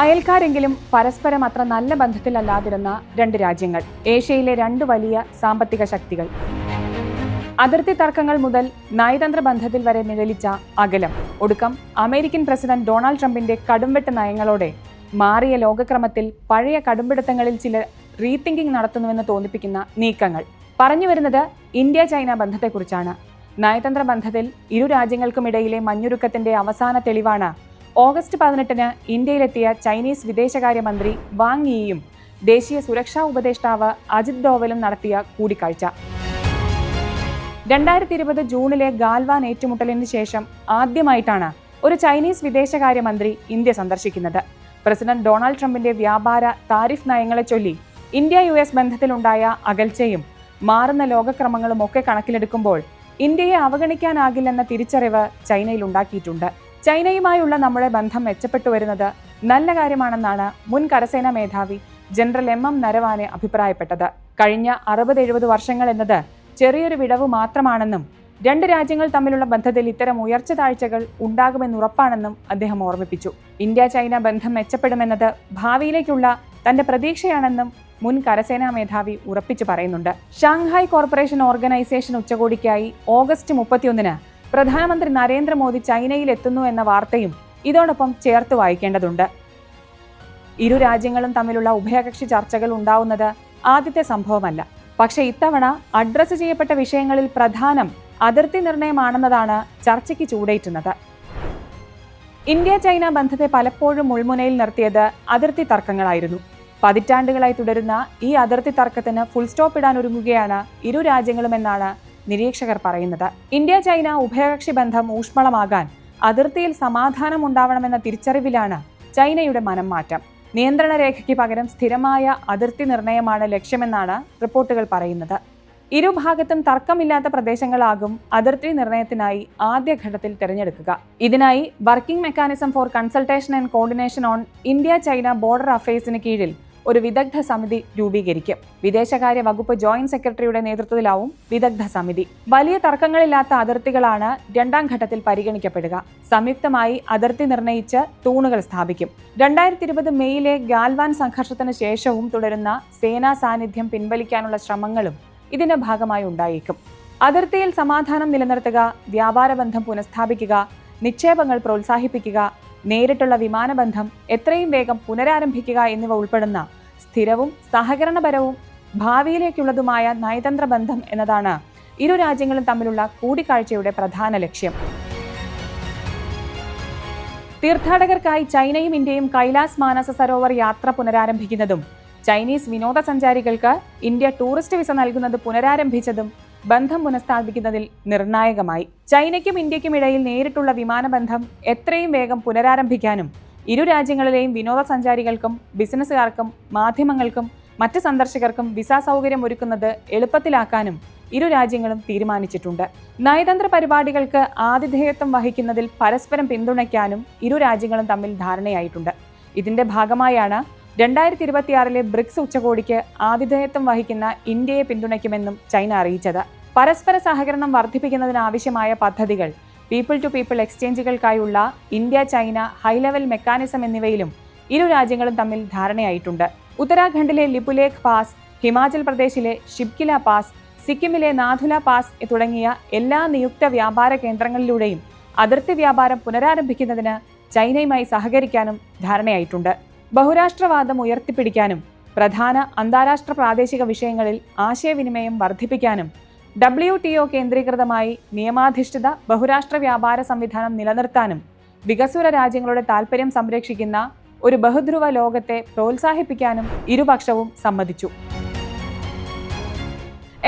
അയൽക്കാരെങ്കിലും പരസ്പരം അത്ര നല്ല ബന്ധത്തിലല്ലാതിരുന്ന രണ്ട് രാജ്യങ്ങൾ ഏഷ്യയിലെ രണ്ട് വലിയ സാമ്പത്തിക ശക്തികൾ. അതിർത്തി തർക്കങ്ങൾ മുതൽ നയതന്ത്ര ബന്ധത്തിൽ വരെ നിഴലിച്ച അകലം ഒടുക്കം അമേരിക്കൻ പ്രസിഡന്റ് ഡൊണാൾഡ് ട്രംപിന്റെ കടുംവെട്ട് നയങ്ങളോടെ മാറിയ ലോകക്രമത്തിൽ പഴയ കടുംപിടുത്തങ്ങളിൽ ചില റീതിങ്കിങ് നടത്തുന്നുവെന്ന് തോന്നിപ്പിക്കുന്ന നീക്കങ്ങൾ. പറഞ്ഞു വരുന്നത് ഇന്ത്യ ചൈന ബന്ധത്തെക്കുറിച്ചാണ്. നയതന്ത്ര ബന്ധത്തിൽ ഇരു രാജ്യങ്ങൾക്കുമിടയിലെ മഞ്ഞുരുക്കത്തിന്റെ അവസാന തെളിവാണ് ഓഗസ്റ്റ് പതിനെട്ടിന് ഇന്ത്യയിലെത്തിയ ചൈനീസ് വിദേശകാര്യമന്ത്രി വാങ് യിയും ദേശീയ സുരക്ഷാ ഉപദേഷ്ടാവ് അജിത് ഡോവലും നടത്തിയ കൂടിക്കാഴ്ച. രണ്ടായിരത്തി ഇരുപത് ജൂണിലെ ഗാൽവാൻ ഏറ്റുമുട്ടലിന് ശേഷം ആദ്യമായിട്ടാണ് ഒരു ചൈനീസ് വിദേശകാര്യമന്ത്രി ഇന്ത്യ സന്ദർശിക്കുന്നത്. പ്രസിഡന്റ് ഡൊണാൾഡ് ട്രംപിന്റെ വ്യാപാര താരിഫ് നയങ്ങളെ ചൊല്ലി ഇന്ത്യ യു എസ് ബന്ധത്തിലുണ്ടായ അകൽച്ചയും മാറുന്ന ലോകക്രമങ്ങളും ഒക്കെ കണക്കിലെടുക്കുമ്പോൾ ഇന്ത്യയെ അവഗണിക്കാനാകില്ലെന്ന തിരിച്ചറിവ് ചൈനയിൽ ഉണ്ടാക്കിയിട്ടുണ്ട്. ചൈനയുമായുള്ള നമ്മുടെ ബന്ധം മെച്ചപ്പെട്ടു വരുന്നത് നല്ല കാര്യമാണെന്നാണ് മുൻ കരസേനാ മേധാവി ജനറൽ എം എം നരവാനെ അഭിപ്രായപ്പെട്ടത്. കഴിഞ്ഞ അറുപത് എഴുപത് വർഷങ്ങൾ എന്നത് ചെറിയൊരു വിടവ് മാത്രമാണെന്നും രണ്ട് രാജ്യങ്ങൾ തമ്മിലുള്ള ബന്ധത്തിൽ ഇത്തരം ഉയർച്ച താഴ്ചകൾ ഉണ്ടാകുമെന്നുറപ്പാണെന്നും അദ്ദേഹം ഓർമ്മിപ്പിച്ചു. ഇന്ത്യ ചൈന ബന്ധം മെച്ചപ്പെടുമെന്നത് ഭാവിയിലേക്കുള്ള തന്റെ പ്രതീക്ഷയാണെന്നും മുൻ കരസേനാ മേധാവി ഉറപ്പിച്ചു പറയുന്നുണ്ട്. ഷാങ്ഹായ് കോർപ്പറേഷൻ ഓർഗനൈസേഷൻ ഉച്ചകോടിക്കായി ഓഗസ്റ്റ് മുപ്പത്തിയൊന്നിന് പ്രധാനമന്ത്രി നരേന്ദ്രമോദി ചൈനയിൽ എത്തുന്നു എന്ന വാർത്തയും ഇതോടൊപ്പം ചേർത്ത് വായിക്കേണ്ടതുണ്ട്. ഇരു രാജ്യങ്ങളും തമ്മിലുള്ള ഉഭയകക്ഷി ചർച്ചകൾ ഉണ്ടാവുന്നത് ആദ്യത്തെ സംഭവമല്ല. പക്ഷെ ഇത്തവണ അഡ്രസ് ചെയ്യപ്പെട്ട വിഷയങ്ങളിൽ പ്രധാനം അതിർത്തി നിർണയമാണെന്നതാണ് ചർച്ചയ്ക്ക് ചൂടേറ്റുന്നത്. ഇന്ത്യ ചൈന ബന്ധത്തെ പലപ്പോഴും മുൾമുനയിൽ നിർത്തിയത് അതിർത്തി തർക്കങ്ങളായിരുന്നു. പതിറ്റാണ്ടുകളായി തുടരുന്ന ഈ അതിർത്തി തർക്കത്തിന് ഫുൾ സ്റ്റോപ്പ് ഇടാൻ ഒരുങ്ങുകയാണ് ഇരു രാജ്യങ്ങളുമെന്നാണ് നിരീക്ഷകർ പറയുന്നത്. ഇന്ത്യ ചൈന ഉഭയകക്ഷി ബന്ധം ഊഷ്മളമാകാൻ അതിർത്തിയിൽ സമാധാനം ഉണ്ടാവണമെന്ന തിരിച്ചറിവിലാണ് ചൈനയുടെ മനം മാറ്റം നിയന്ത്രണ രേഖയ്ക്ക് പകരം സ്ഥിരമായ അതിർത്തി നിർണയമാണ് ലക്ഷ്യമെന്നാണ് റിപ്പോർട്ടുകൾ പറയുന്നത്. ഇരുഭാഗത്തും തർക്കമില്ലാത്ത പ്രദേശങ്ങളാകും അതിർത്തി നിർണയത്തിനായി ആദ്യഘട്ടത്തിൽ തിരഞ്ഞെടുക്കുക. ഇതിനായി working mechanism for consultation and coordination on India China border അഫയേഴ്സിന് കീഴിൽ ഒരു വിദഗ്ധ സമിതി രൂപീകരിക്കും. വിദേശകാര്യ വകുപ്പ് ജോയിന്റ് സെക്രട്ടറിയുടെ നേതൃത്വത്തിലാവും വിദഗ്ധ സമിതി. വലിയ തർക്കങ്ങളില്ലാത്ത അതിർത്തികളാണ് രണ്ടാം ഘട്ടത്തിൽ പരിഗണിക്കപ്പെടുക. സംയുക്തമായി അതിർത്തി നിർണയിച്ച് തൂണുകൾ സ്ഥാപിക്കും. രണ്ടായിരത്തി ഇരുപത് മെയ്യിലെ ഗാൽവാൻ സംഘർഷത്തിന് ശേഷവും തുടരുന്ന സേനാ സാന്നിധ്യം പിൻവലിക്കാനുള്ള ശ്രമങ്ങളും ഇതിന്റെ ഭാഗമായി ഉണ്ടായേക്കും. അതിർത്തിയിൽ സമാധാനം നിലനിർത്തുക വ്യാപാര ബന്ധം പുനഃസ്ഥാപിക്കുക നിക്ഷേപങ്ങൾ പ്രോത്സാഹിപ്പിക്കുക നേരിട്ടുള്ള വിമാനബന്ധം എത്രയും വേഗം പുനരാരംഭിക്കുക എന്നിവ ഉൾപ്പെടുന്ന സ്ഥിരവും സഹകരണപരവും ഭാവിയിലേക്കുള്ളതുമായ നയതന്ത്ര ബന്ധം എന്നതാണ് ഇരു രാജ്യങ്ങളും തമ്മിലുള്ള കൂടിക്കാഴ്ചയുടെ പ്രധാന ലക്ഷ്യം. തീർത്ഥാടകർക്കായി ചൈനയും ഇന്ത്യയും കൈലാസ് മാനസ സരോവർ യാത്ര പുനരാരംഭിക്കുന്നതും ചൈനീസ് വിനോദസഞ്ചാരികൾക്ക് ഇന്ത്യ ടൂറിസ്റ്റ് വിസ നൽകുന്നത് പുനരാരംഭിച്ചതും ബന്ധം പുനഃസ്ഥാപിക്കുന്നതിൽ നിർണായകമായി. ചൈനയ്ക്കും ഇന്ത്യയ്ക്കും ഇടയിൽ നേരിട്ടുള്ള വിമാനബന്ധം എത്രയും വേഗം പുനരാരംഭിക്കാനും ഇരു രാജ്യങ്ങളിലെയും വിനോദസഞ്ചാരികൾക്കും ബിസിനസ്സുകാർക്കും മാധ്യമങ്ങൾക്കും മറ്റ് സന്ദർശകർക്കും വിസ സൗകര്യം ഒരുക്കുന്നത് എളുപ്പത്തിലാക്കാനും ഇരു രാജ്യങ്ങളും തീരുമാനിച്ചിട്ടുണ്ട്. നയതന്ത്ര പരിപാടികൾക്ക് ആതിഥേയത്വം വഹിക്കുന്നതിൽ പരസ്പരം പിന്തുണയ്ക്കാനും ഇരു രാജ്യങ്ങളും തമ്മിൽ ധാരണയായിട്ടുണ്ട്. ഇതിന്റെ ഭാഗമായാണ് രണ്ടായിരത്തി ഇരുപത്തിയാറിലെ ബ്രിക്സ് ഉച്ചകോടിക്ക് ആതിഥേയത്വം വഹിക്കുന്ന ഇന്ത്യയെ പിന്തുണയ്ക്കുമെന്നും ചൈന അറിയിച്ചത്. പരസ്പര സഹകരണം വർദ്ധിപ്പിക്കുന്നതിനാവശ്യമായ പദ്ധതികൾ people to people എക്സ്ചേഞ്ചുകൾക്കായുള്ള India China high level mechanism എന്നിവയിലും ഇരു രാജ്യങ്ങളും തമ്മിൽ ധാരണയായിട്ടുണ്ട്. ഉത്തരാഖണ്ഡിലെ ലിപുലേഖ് പാസ് ഹിമാചൽ പ്രദേശിലെ ഷിബ്കില പാസ് സിക്കിമിലെ നാഥുല പാസ് തുടങ്ങിയ എല്ലാ നിയുക്ത വ്യാപാര കേന്ദ്രങ്ങളിലൂടെയും അതിർത്തി വ്യാപാരം പുനരാരംഭിക്കുന്നതിന് ചൈനയുമായി സഹകരിക്കാനും ധാരണയായിട്ടുണ്ട്. ബഹുരാഷ്ട്രവാദം ഉയർത്തിപ്പിടിക്കാനും പ്രധാന അന്താരാഷ്ട്ര പ്രാദേശിക വിഷയങ്ങളിൽ ആശയവിനിമയം വർദ്ധിപ്പിക്കാനും ഡബ്ല്യു ടി ഒ കേന്ദ്രീകൃതമായി നിയമാധിഷ്ഠിത ബഹുരാഷ്ട്ര വ്യാപാര സംവിധാനം നിലനിർത്താനും വികസ്വര രാജ്യങ്ങളുടെ താൽപ്പര്യം സംരക്ഷിക്കുന്ന ഒരു ബഹുധ്രുവ ലോകത്തെ പ്രോത്സാഹിപ്പിക്കാനും ഇരുപക്ഷവും സമ്മതിച്ചു.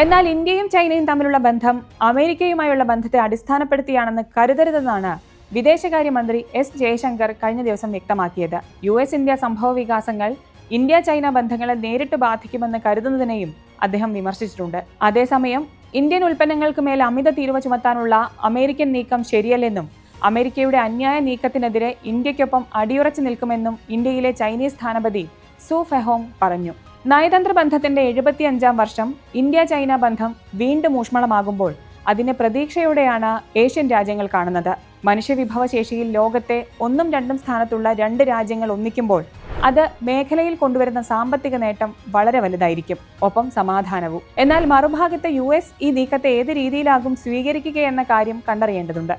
എന്നാൽ ഇന്ത്യയും ചൈനയും തമ്മിലുള്ള ബന്ധം അമേരിക്കയുമായുള്ള ബന്ധത്തെ അടിസ്ഥാനപ്പെടുത്തിയാണെന്ന് കരുതരുതെന്നാണ് വിദേശകാര്യമന്ത്രി എസ് ജയശങ്കർ കഴിഞ്ഞ ദിവസം വ്യക്തമാക്കിയത്. യു എസ് ഇന്ത്യ സംഭവ വികാസങ്ങൾ ഇന്ത്യ ചൈന ബന്ധങ്ങളെ നേരിട്ട് ബാധിക്കുമെന്ന് കരുതുന്നതിനെയും അദ്ദേഹം വിമർശിച്ചിട്ടുണ്ട്. അതേസമയം ഇന്ത്യൻ ഉൽപ്പന്നങ്ങൾക്ക് മേൽ അമിത തീരുവ ചുമത്താനുള്ള അമേരിക്കൻ നീക്കം ശരിയല്ലെന്നും അമേരിക്കയുടെ അന്യായ നീക്കത്തിനെതിരെ ഇന്ത്യക്കൊപ്പം അടിയുറച്ചു നിൽക്കുമെന്നും ഇന്ത്യയിലെ ചൈനീസ് സ്ഥാനപതി സു ഫെഹോങ് പറഞ്ഞു. നയതന്ത്ര ബന്ധത്തിന്റെ എഴുപത്തിയഞ്ചാം വർഷം ഇന്ത്യ ചൈന ബന്ധം വീണ്ടും ഊഷ്മളമാകുമ്പോൾ അതിനെ പ്രതീക്ഷയോടെയാണ് ഏഷ്യൻ രാജ്യങ്ങൾ കാണുന്നത്. മനുഷ്യവിഭവശേഷിയിൽ ലോകത്തെ ഒന്നും രണ്ടും സ്ഥാനത്തുള്ള രണ്ട് രാജ്യങ്ങൾ ഒന്നിക്കുമ്പോൾ അത് മേഖലയിൽ കൊണ്ടുവരുന്ന സാമ്പത്തിക നേട്ടം വളരെ വലുതായിരിക്കും. ഒപ്പം സമാധാനവും. എന്നാൽ മറുഭാഗത്തെ യു എസ് ഈ നീക്കത്തെ ഏത് രീതിയിലാകും സ്വീകരിക്കുകയെന്ന കാര്യം കണ്ടറിയേണ്ടതുണ്ട്.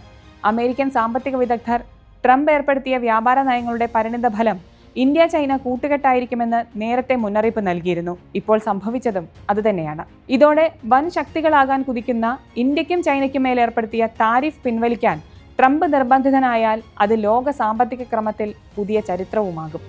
അമേരിക്കൻ സാമ്പത്തിക വിദഗ്ധർ ട്രംപ് ഏർപ്പെടുത്തിയ വ്യാപാര നയങ്ങളുടെ പരിണിത ഫലം ഇന്ത്യ ചൈന കൂട്ടുകെട്ടായിരിക്കുമെന്ന് നേരത്തെ മുന്നറിയിപ്പ് നൽകിയിരുന്നു. ഇപ്പോൾ സംഭവിച്ചതും അതുതന്നെയാണ്. ഇതോടെ വൻ ശക്തികളാകാൻ കുതിക്കുന്ന ഇന്ത്യക്കും ചൈനയ്ക്കും മേലേർപ്പെടുത്തിയ താരിഫ് പിൻവലിക്കാൻ ട്രംപ് നിർബന്ധിതനായാൽ അത് ലോക സാമ്പത്തിക ക്രമത്തിൽ പുതിയ ചരിത്രവുമാകും.